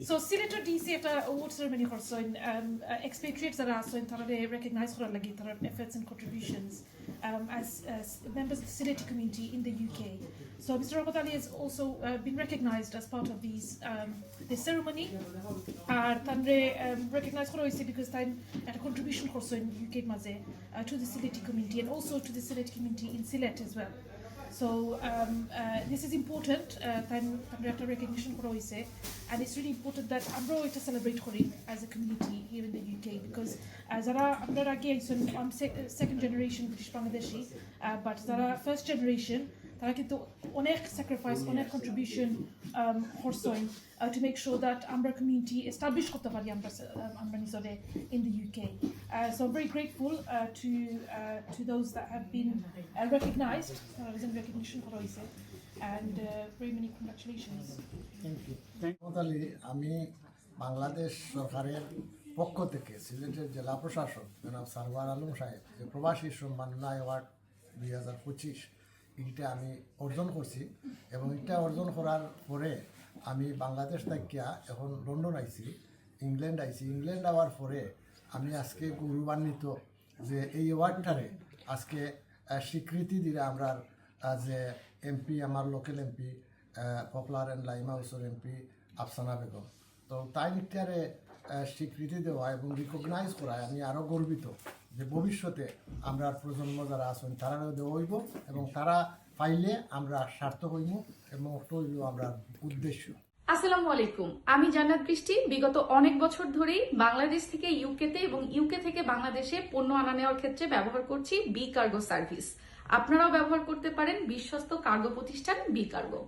So Senator DC at a award ceremony for soin um, uh, expatriates that are soin that they recognize for like their efforts and contributions um, as, as members of the Senate community in the UK. So Mr. Robert Ali has also uh, been recognized as part of these um, the ceremony. Are Tanre um, recognized for because time at a contribution for soin UK Maze uh, to the Senate community and also to the Senate community in Silet as well. So um, uh, this is important. Uh, time recognition for and it's really important that আমরাও এটা celebrate করি as a community here in the UK because uh, যারা আমরা আগে একজন I'm sec- second generation British Bangladeshi uh, but যারা first generation তারা কিন্তু অনেক স্যাক্রিফাইস অনেক কন্ট্রিবিউশন করছেন টু মেক শিওর দ্যাট আমরা কমিউনিটি এস্টাবলিশ করতে পারি আমরা আমরা নিজরে in the UK so very grateful to to those that have been recognised reason recognition করা হয়েছে and very many congratulations Mohammad Ali আমি বাংলাদেশ সরকারের পক্ষ থেকে সিলেটের জেলা প্রশাসক জনাব সারওয়ার আলম সাহেব যে প্রবাসী সম্মাননা অ্যাওয়ার্ড দুই হাজার পঁচিশ এইটা আমি অর্জন করছি এবং এটা অর্জন করার পরে আমি বাংলাদেশ থাকিয়া এখন লন্ডন আইছি, ইংল্যান্ড আইছি। ইংল্যান্ড আওয়ার পরে আমি আজকে গৌরবান্বিত যে এই অ্যাওয়ার্ডটারে আজকে স্বীকৃতি দিলে আমরা যে এমপি, আমার লোকাল এমপি পপুলার অ্যান্ড লাইমা হাউসের এমপি আফসানা বেগম। তো তাই নিটারে স্বীকৃতি দেওয়া এবং রিকগনাইজ করায় আমি আরও গর্বিত। যে ভবিষ্যতে আমরা প্রজন্ম যারা আছেন দেওয়া হইব এবং তারা পাইলে আমরা সার্থক হইব এবং আমরা উদ্দেশ্য। আসসালামু আলাইকুম। আমি জান্নাত বৃষ্টি। বিগত অনেক বছর ধরেই বাংলাদেশ থেকে ইউকেতে এবং ইউকে থেকে বাংলাদেশে পণ্য আনা নেওয়ার ক্ষেত্রে ব্যবহার করছি বি কার্গো সার্ভিস আপনারাও ব্যবহার করতে পারেন বিশ্বস্ত কার্গো প্রতিষ্ঠান বি কার্গো